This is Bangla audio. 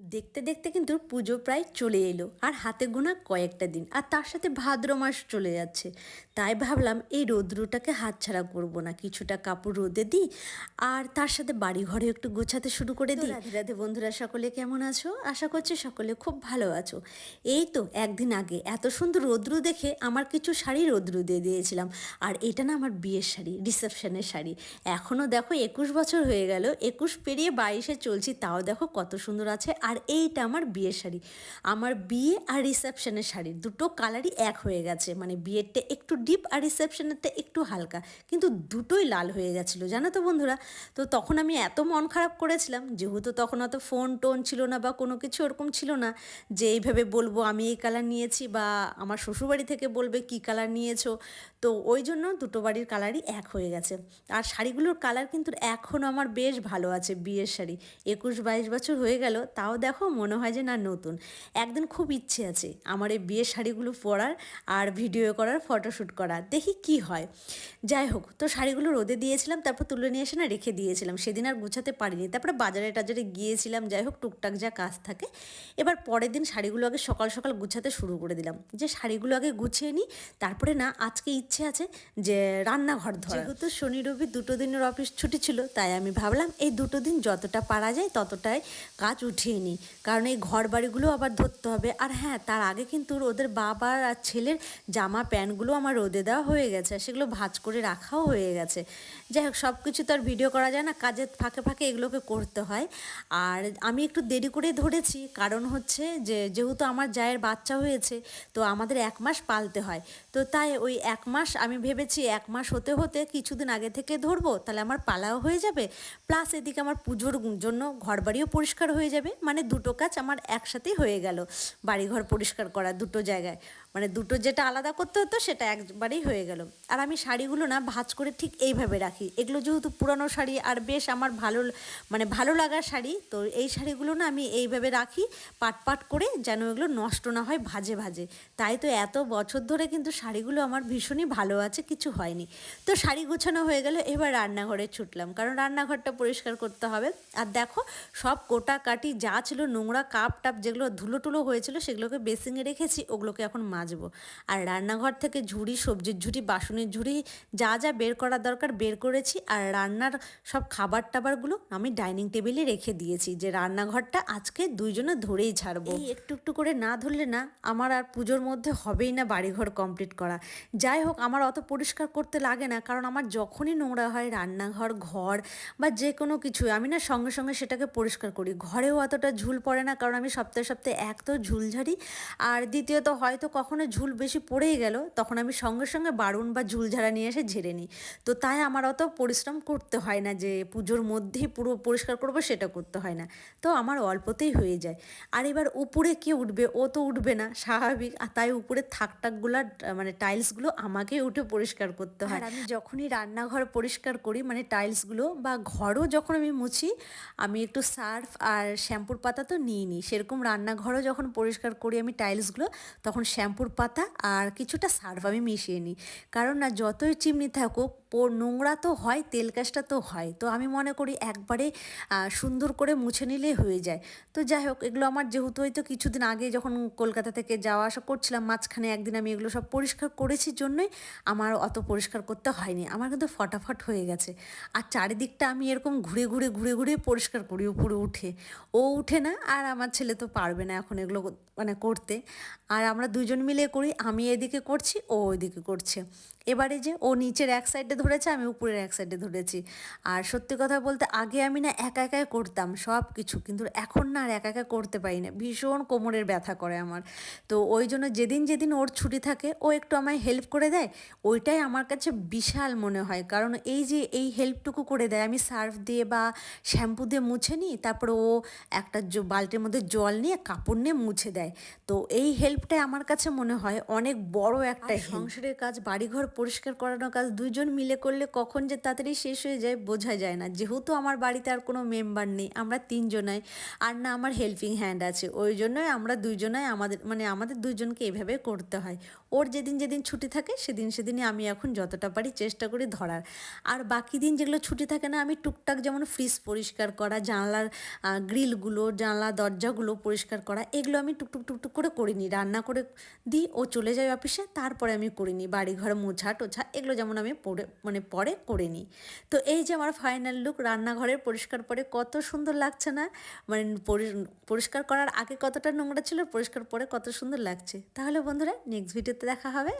দেখতে দেখতে কিন্তু পুজো প্রায় চলে এলো আর হাতে গোনা কয়েকটা দিন আর তার সাথে ভাদ্র মাস চলে যাচ্ছে। তাই ভাবলাম এই রৌদ্রটাকে হাতছাড়া করব না কিছুটা কাপড় রোদে দিই আর তার সাথে বাড়ি ঘরে একটু গোছাতে শুরু করে দিই। রাধে রাধে বন্ধুরা সকলে কেমন আছো? আশা করছি সকলে খুব ভালো আছো। এই তো একদিন আগে এত সুন্দর রৌদ্র দেখে আমার কিছু শাড়ি রৌদ্র দিয়ে দিয়েছিলাম আর এটা না আমার বিয়ের শাড়ি রিসেপশনের শাড়ি। এখনও দেখো একুশ বছর হয়ে গেল একুশ পেরিয়ে বাইশে চলছি তাও দেখো কত সুন্দর আছে আর এইটা আমার বিয়ের শাড়ি। আমার বিয়ে আর রিসেপশনের শাড়ি, দুটো কালারই এক হয়ে গেছে। মানে বিয়েরটা একটু ডিপ আর রিসেপশনেরটা একটু হালকা। কিন্তু দুটোই লাল হয়ে গেছিল, জানো তো বন্ধুরা? তো তখন আমি এত মন খারাপ করেছিলাম, যেহেতু তখন অত ফোন টোন ছিল না বা কোনো কিছু ওরকম ছিল না, যে এইভাবে বলব আমি এই কালার নিয়েছি বা আমার শ্বশুরবাড়ি থেকে বলবে কি কালার নিয়েছো। তো ওই জন্য দুটো বাড়ির কালারই এক হয়ে গেছে। আর শাড়িগুলোর কালার কিন্তু এখনও আমার বেশ ভালো আছে বিয়ের শাড়ি। একুশ বাইশ বছর হয়ে গেল, তাও দেখো মনে হয় যে না, নতুন। একদিন খুব ইচ্ছে আছে আমার এই বিয়ের শাড়িগুলো পরার আর ভিডিও করার ফটোশ্যুট করার। দেখি কি হয়। যাই হোক, তো শাড়িগুলো রোদে দিয়েছিলাম, তারপর তুলে নিয়ে এসে না রেখে দিয়েছিলাম। সেদিন আর গুছাতে পারিনি। তারপরে বাজারে টাজারে গিয়েছিলাম, যাই হোক টুকটাক যা কাজ থাকে। এবার পরের দিন শাড়িগুলো আগে সকাল সকাল গুছাতে শুরু করে দিলাম। যে শাড়িগুলো আগে গুছিয়ে নিই, তারপরে না আজকে ইচ্ছে আছে যে রান্নাঘর ধরা যেহেতু শনি রবি দুটো দিনের অফিস ছুটি ছিল, তাই আমি ভাবলাম এই দুটো দিন যতটা পারা যায় ততটাই কাজ উঠিয়ে নিই। কারণ এই ঘর বাড়িগুলো আবার ধরতে হবে। আর হ্যাঁ তার আগে কিন্তু ওদের বাবার আর ছেলের জামা প্যান্টগুলো আমার রোদে দেওয়া হয়ে গেছে। সেগুলো ভাঁজ করে রাখাও হয়ে গেছে। যাই হোক সব কিছু তো আর ভিডিও করা যায় না। কাজের ফাঁকে ফাঁকে এগুলোকে করতে হয়। আর আমি একটু দেরি করে ধরেছি। কারণ হচ্ছে যে, যেহেতু আমার জায়ের বাচ্চা হয়েছে, তো আমাদের এক মাস পালতে হয়। তো তাই ওই এক মাস আমি ভেবেছি এক মাস হতে হতে কিছুদিন আগে থেকে ধরবো, তাহলে আমার পালাও হয়ে যাবে। প্লাস এদিকে আমার পুজোর জন্য ঘরবাড়িও পরিষ্কার হয়ে যাবে। মানে দুটো কাজ আমার একসাথেই হয়ে গেল। বাড়িঘর পরিষ্কার করা দুটো জায়গায়। মানে দুটো যেটা আলাদা করতে হতো সেটা একবারেই হয়ে গেল। আর আমি শাড়িগুলো না ভাঁজ করে ঠিক এইভাবে রাখি। এগুলো যেহেতু পুরানো শাড়ি আর বেশ আমার ভালো মানে ভালো লাগার শাড়ি, তো এই শাড়িগুলো না আমি এইভাবে রাখি, পাট পাট করে যেন এগুলো নষ্ট না হয় ভাজে ভাজে। তাই তো এত বছর ধরে কিন্তু শাড়িগুলো আমার ভীষণই ভালো আছে, কিছু হয়নি। তো শাড়ি গোছানো হয়ে গেলে, এবার রান্নাঘরে ছুটলাম। কারণ রান্নাঘরটা পরিষ্কার করতে হবে। আর দেখো, সব কোটা কাটি যা ছিল নোংরা কাপ টাপ যেগুলো ধুলো টুলো হয়েছিল সেগুলোকে বেসিংয়ে রেখেছি, ওগুলোকে এখন মাজবো। আর রান্নাঘর থেকে ঝুড়ি, সবজির ঝুড়ি, বাসনের ঝুড়ি, যা যা বের করা দরকার বের করেছি। আর রান্নার সব খাবার টাবারগুলো আমি ডাইনিং টেবিলে রেখে দিয়েছি যে রান্নাঘরটা আজকে দুইজনে ধরেই ছাড়বো এই একটু একটু করে না ধরলে না আমার আর পুজোর মধ্যে হবেই না বাড়িঘর কমপ্লিট করা। যাই হোক, আমার অত পরিষ্কার করতে লাগে না কারণ আমার যখনই নোংরা হয় রান্নাঘর, ঘর বা যে কোনো কিছু, আমি না সঙ্গে সঙ্গে সেটাকে পরিষ্কার করি। ঘরেও অতটা ঝুল পড়ে না কারণ আমি সপ্তাহে সপ্তাহে এক তো ঝুল ঝাড়ি, আর দ্বিতীয়ত হয়তো কখনো ঝুল বেশি পড়েই গেল, তখন আমি সঙ্গে সঙ্গে বারুন বা ঝুল ঝাড়া নিয়ে এসে ঝেড়ে নিই। তো তাই আমার অত পরিশ্রম করতে হয় না যে পুজোর মধ্যেই পুরো পরিষ্কার করব সেটা করতে হয় না। তো আমার অল্পতেই হয়ে যায়। আর এবার উপরে কে উঠবে? ও তো উঠবে না, স্বাভাবিক। আর তাই উপরে থাক টাকগুলা মানে টাইলসগুলো আমাকে উঠে পরিষ্কার করতে হয়। আমি যখনই রান্নাঘর পরিষ্কার করি মানে টাইলসগুলো বা ঘরও যখন আমি মুছি, আমি একটু সার্ফ আর শ্যাম্পুর পাতা তো নিই নিই। সেরকম রান্নাঘরও যখন পরিষ্কার করি আমি টাইলসগুলো তখন শ্যাম্পুর পাতা আর কিছুটা সার্ফ আমি মিশিয়ে নিই। কারণ না যতই চিমনি থাকুক নোংরা তো হয়, তেল কাজটা তো হয়। তো আমি মনে করি একবারে সুন্দর করে মুছে নিলেই হয়ে যায়। তো যাই হোক, এগুলো আমার যেহেতু হয়তো কিছুদিন আগে যখন কলকাতা থেকে যাওয়া আসা করছিলাম, মাঝখানে একদিন আমি এগুলো সব পরিষ্কার করেছি জন্যই আমার অত পরিষ্কার করতে হয়নি। আমার কিন্তু ফটাফট হয়ে গেছে। আর চারিদিকটা আমি এরকম ঘুরে ঘুরে ঘুরে ঘুরে পরিষ্কার করি উপরে উঠে। ও উঠে না, আর আমার ছেলে তো পারবে না এখন এগুলো মানে করতে। আর আমরা দুজন মিলে করি, আমি এদিকে করছি, ও ওইদিকে করছে। এবারে যে ও নিচের এক সাইডে ধরেছে আমি উপরের এক সাইডে ধরেছি। আর সত্যি কথা বলতে আগে আমি না একা একাই করতাম সব কিছু কিন্তু এখন না আর একা একা করতে পারি না। ভীষণ কোমরের ব্যথা করে আমার। তো ওই জন্য যেদিন যেদিন ওর ছুটি থাকে ও একটু আমায় হেল্প করে দেয়। ওইটাই আমার কাছে বিশাল মনে হয়। কারণ এই যে এই হেল্পটুকু করে দেয় আমি সার্ফ দিয়ে বা শ্যাম্পু দিয়ে মুছে নিই তারপরে ও একটা বালতির মধ্যে জল নিয়ে কাপড় নিয়ে মুছে দেয়। তো এই হেল্পটাই আমার কাছে মনে হয় অনেক বড় একটা সংসারের কাজ বাড়িঘর পরিষ্কার করানোর কাজ দুজন মিলে করলে কখন যে তাড়াতাড়ি শেষ হয়ে যায় বোঝা যায় না। যেহেতু আমার বাড়িতে আর কোনো মেম্বার নেই, আমরা তিনজনাই, আর না আমার হেল্পিং হ্যান্ড আছে। ওই জন্যই আমরা দুজনাই আমাদের মানে আমাদের দুজনকে এভাবে করতে হয়। ওর যেদিন যেদিন ছুটি থাকে, সেদিন সেদিনই আমি এখন যতটা পারি চেষ্টা করি ধরার। আর বাকি দিন যেগুলো ছুটি থাকে না, আমি টুকটাক যেমন ফ্রিজ পরিষ্কার করা, জানলার গ্রিলগুলো জানলা, দরজাগুলো পরিষ্কার করা, এগুলো আমি টুকটুক টুকটুক করে করি করিনি। রান্না করে দিই, ও চলে যায় অফিসে, তারপরে আমি করিনি। বাড়ি ঘরে মোছা টোছা, এগুলো যেমন আমি পরে মানে পরে করে নিই তো এই যে আমার ফাইনাল লুক রান্নাঘরের পরিষ্কার পরে কত সুন্দর লাগছে না? মানে পরিষ্কার করার আগে কতটা নোংরা ছিল, পরিষ্কার পরে কত সুন্দর লাগছে। তাহলে বন্ধুরা নেক্সট ভিডিওতে দেখা হবে